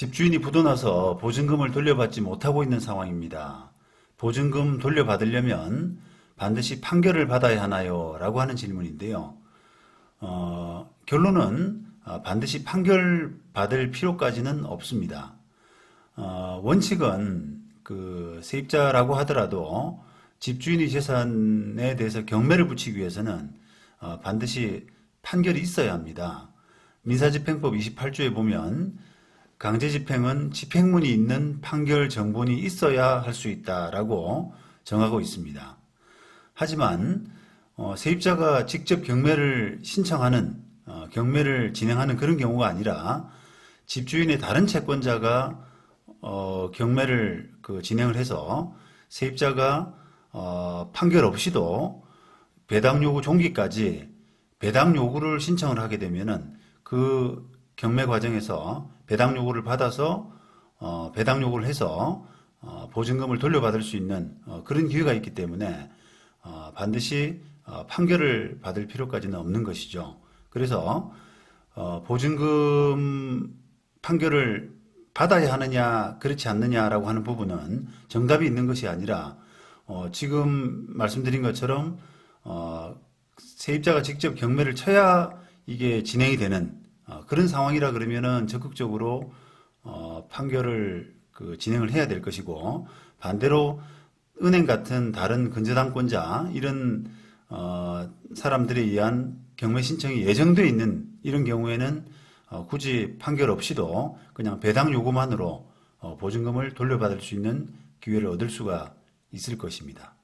집주인이 부도나서 보증금을 돌려받지 못하고 있는 상황입니다. 보증금 돌려받으려면 반드시 판결을 받아야 하나요? 라고 하는 질문인데요. 어, 결론은 어, 반드시 판결 받을 필요까지는 없습니다. 어, 원칙은 그 세입자라고 하더라도 집주인의 재산에 대해서 경매를 붙이기 위해서는 어, 반드시 판결이 있어야 합니다. 민사집행법 28조에 보면 강제 집행은 집행문이 있는 판결 정본이 있어야 할 수 있다라고 정하고 있습니다. 하지만 어, 세입자가 직접 경매를 신청하는 어, 경매를 진행하는 그런 경우가 아니라 집주인의 다른 채권자가 어, 경매를 그 진행을 해서 세입자가 어, 판결 없이도 배당 요구 종기까지 배당 요구를 신청을 하게 되면은 그 경매 과정에서 배당 요구를 받아서 어, 배당 요구를 해서 어, 보증금을 돌려받을 수 있는 어, 그런 기회가 있기 때문에 어, 반드시 어, 판결을 받을 필요까지는 없는 것이죠. 그래서 어, 보증금 판결을 받아야 하느냐 그렇지 않느냐라고 하는 부분은 정답이 있는 것이 아니라 어, 지금 말씀드린 것처럼 어, 세입자가 직접 경매를 쳐야 이게 진행이 되는 어, 그런 상황이라 그러면은 적극적으로 어, 판결을 그 진행을 해야 될 것이고 반대로 은행 같은 다른 근저당권자 이런 어, 사람들에 의한 경매 신청이 예정돼 있는 이런 경우에는 어, 굳이 판결 없이도 그냥 배당 요구만으로 어, 보증금을 돌려받을 수 있는 기회를 얻을 수가 있을 것입니다.